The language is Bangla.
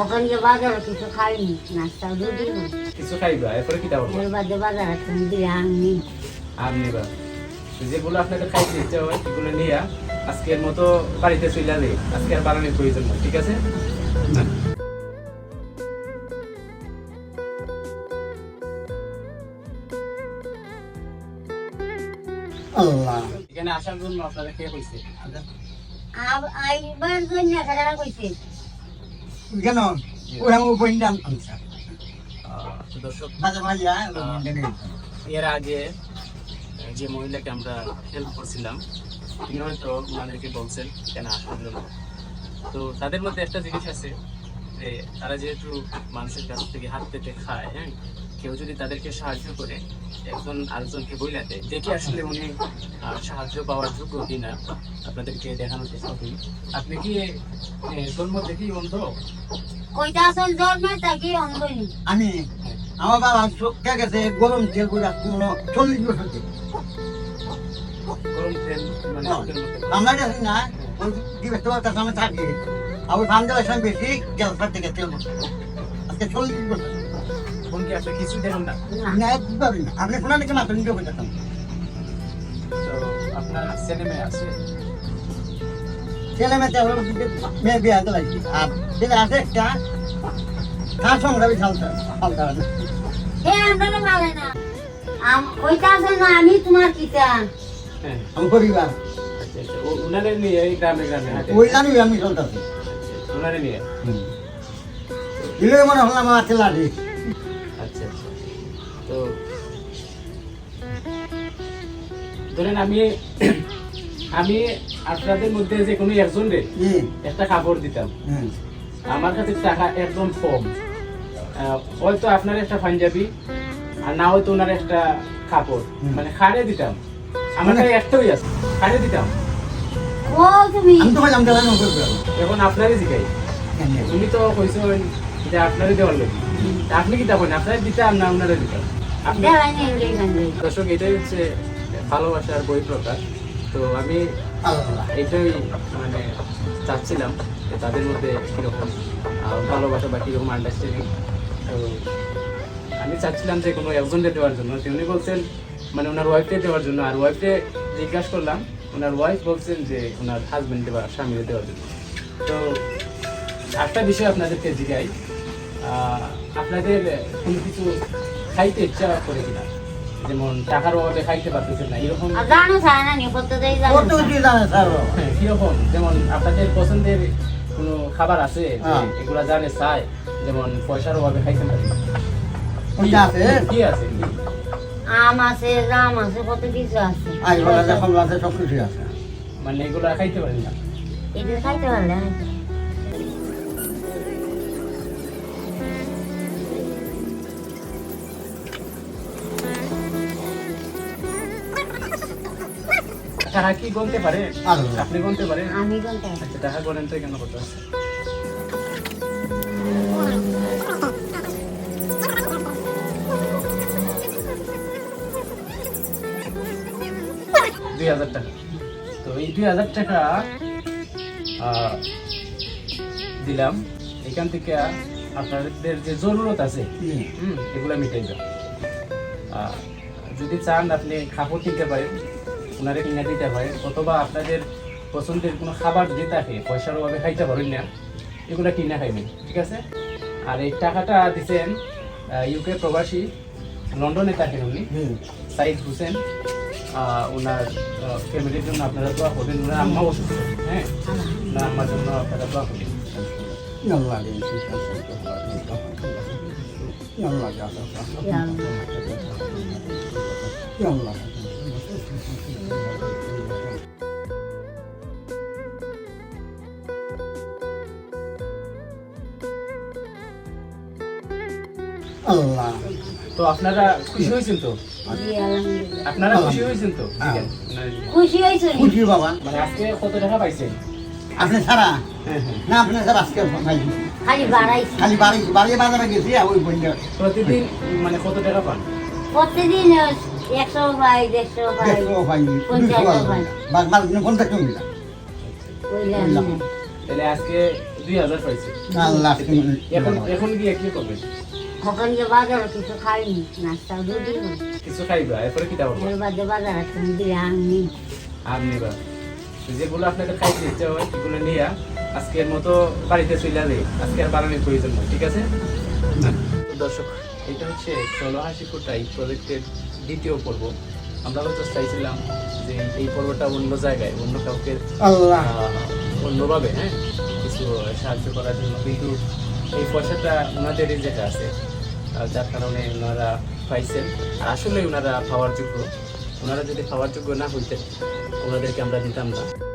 ওখানে গিয়ে বাজারে কিছু খাইনি নাস্তা রুটি কিছু খাইবা? এরপরে কি দেবো এর বাদে বাজার আছে দিয়ে আননি আর নিবা। তো যেগুলো আপনাদের খাইতে ইচ্ছা হয় সেগুলো নিয়ে আজকের মতো বাড়িতে চলে যাবে আজকে আর বানানোর প্রয়োজন নেই ঠিক আছে? না আল্লাহ। এখানে আসার জন্য আপনাদের কে হয়েছে আইবার জন্য টাকা কইছে। কেন? ওরা দর্শক মাঝে এর আগে যে মহিলাকে আমরা হেল্প করছিলাম তিনি হয়তো ওনাদেরকে বলছেন কেন আসার জন্য তো তাদের মধ্যে একটা জিনিস আছে যে তারা যেহেতু মানুষের কাছ থেকে হাত পেতে খায় হ্যাঁ কেউ যদি তাদেরকে সাহায্য করে একজন আরেকজনকে বইলা দেয় দেখে আসলে উনি সাহায্য পাওয়ার যোগ্য কিনা আপনাদেরকে দেখানোর চেষ্টা করি। আপনি কি জন্ম দেখেই অন্ধ? কইটা আসল জন্মে অন্ধনি আমি আমার বাবা চোখটা গেছে গরম তেল করে কোনো চল্লিশ বছর থেকে। গরম তেল মানে আমরা গেছি না ওই থাকি। আবার সময় বেশি গ্যাস থেকে তেল আজকে চল্লিশ বছর কি আপনি কিছু দেখুন না না একবারই না। আপনি শোনা নাকি মাত্র নিজে হয়ে যেতাম তো আপনার ছেলে মেয়ে আছে? ছেলে মেয়েতে আমরা মেয়ে বিয়ে হাতে লাগছি আর ছেলে আছে একটা। তার সঙ্গে আমি চালতে চালতে হবে না হে আমরা তো ভালো না। আম কইতা না তোমার কিতা হ্যাঁ। আমি পরিবার। আচ্ছা আচ্ছা ও উনারে নিয়ে এই গ্রামে গ্রামে ওই জানি আমি চলতেছি আচ্ছা, উনারে নিয়ে। দিলে মনে হলো আমার আছে। লাঠি ধরেন আমি আমি আপনাদের মধ্যে যে কোনো একজন রে একটা কাপড় দিতাম। আমার কাছে টাকা একদম কম। হয়তো আপনার একটা পাঞ্জাবি আর না হয়তো ওনার একটা কাপড়। মানে খাড়ে দিতাম। আমার কাছে একটাই আছে খাড়ে দিতাম। এখন আপনারই জিগাই। তুমি তো কইছো যে আপনারই দেওয়ার লোক। আপনি কি দেখুন আপনার দিতাম না ওনারে দিতাম? আপনি দর্শক এটাই হচ্ছে ভালোবাসার বই প্রকাশ তো আমি এটাই মানে চাচ্ছিলাম যে তাদের মধ্যে কীরকম ভালোবাসা বা কীরকম আন্ডারস্ট্যান্ডিং তো আমি চাচ্ছিলাম যে কোনো একজনকে দেওয়ার জন্য। তো উনি বলছেন মানে ওনার ওয়াইফকে দেওয়ার জন্য। আর ওয়াইফকে জিজ্ঞাসা করলাম ওনার ওয়াইফ বলছেন যে ওনার হাজবেন্ডকে বা স্বামীকে দেওয়ার জন্য। তো একটা বিষয় আপনাদেরকে আহ, আপনাদের কোনো কিছু খাইতে ইচ্ছা করে কিনা? যেমন টাকার অভাবে খাইতে পারতেছেন না এরকম আর জানো না নি কত জানো কত কি জানে স্যার হ্যাঁ, কীরকম যেমন আপনাদের পছন্দের কোনো খাবার আছে যে হ্যাঁ। এগুলা জানে চায় যেমন পয়সার অভাবে খাইতে পারে। আছে? কি আছে? আম আছে জাম আছে কত কিছু আছে। আজ বলা যখন আছে সব কিছু আছে। মানে এগুলা খাইতে পারেন না। এটা খাইতে পারলে টাকা কি গনতে পারে? আপনি গনতে পারেন। আমি কোনটা আচ্ছা টাকা গনেন তো কেন কত আছে দুই হাজার টাকা। তো এই দুই হাজার টাকা দিলাম। এখান থেকে আপনাদের যে জরুরত আছে এগুলো মিটাই যাও যদি চান আপনি কাপড় কিনতে পারেন। ওনারে কিনে দিতে হয় অথবা আপনাদের পছন্দের কোনো খাবার যদি থাকে পয়সার অভাবে খাইতে পারেন না এগুলো কিনে খাইবেন ঠিক আছে? আর এই টাকাটা দিচ্ছেন ইউকে প্রবাসী লন্ডনে থাকেন উনি হুম। সাইদ হোসেন ওনার ফ্যামিলির জন্য আপনারা দোয়া করবেন ওনার আম্মা অসুস্থ হ্যাঁ? ওনার আম্মার জন্য আপনারা দোয়া করবেন। আল্লাহ। আল্লাহ। তো আপনারা খুশি হয়েছেন তো? আপনারা খুশি হয়েছেন তো? হ্যাঁ। খুশি হয়েছো। নি? খুশি বাবা। মানে আজকে কত টাকা পাইছেন? আপনি ছাড়া? হ্যাঁ হ্যাঁ। না আপনি স্যার আজকে খালি বাড়াইছি। খালি বাড়ি বাড়ি বাজারে গেছি ওই বন্ধু প্রতিদিন মানে কত টাকা পান? প্রতিদিন একশো দেড়শো পঞ্চাশ বাস বাস পঞ্চাশ মিলা তাহলে আজকে দুই হাজার পাইছে আল্লাহ এখন এখন গিয়ে কি করবেন? এখন যে বাজারে কিছু খাইনি নাস্তা দুধ কিছু খাইবা? এরপরে কিটা করবা এর বাদে বাজার এখন দিয়ে নিবা। যেগুলো আপনাদের খাইতে ইচ্ছা হয় সেগুলো নিয়ে আজকের মতো বাড়িতে চলে যাবে আজকে আর বানানোর প্রয়োজন নয় ঠিক আছে? দর্শক এটা হচ্ছে ষোলো হাসি কোটাই প্রজেক্টের দ্বিতীয় পর্ব। আমরা হয়তো চাইছিলাম যে এই পর্বটা অন্য জায়গায় অন্য কাউকে অন্যভাবে হ্যাঁ কিছু সাহায্য করার জন্য। কিন্তু এই পয়সাটা ওনাদেরই যেটা আছে যার কারণে ওনারা পাইছেন আর আসলে ওনারা পাওয়ার যোগ্য ওনারা যদি পাওয়ার যোগ্য না হইতেন ওনাদেরকে আমরা দিতাম না।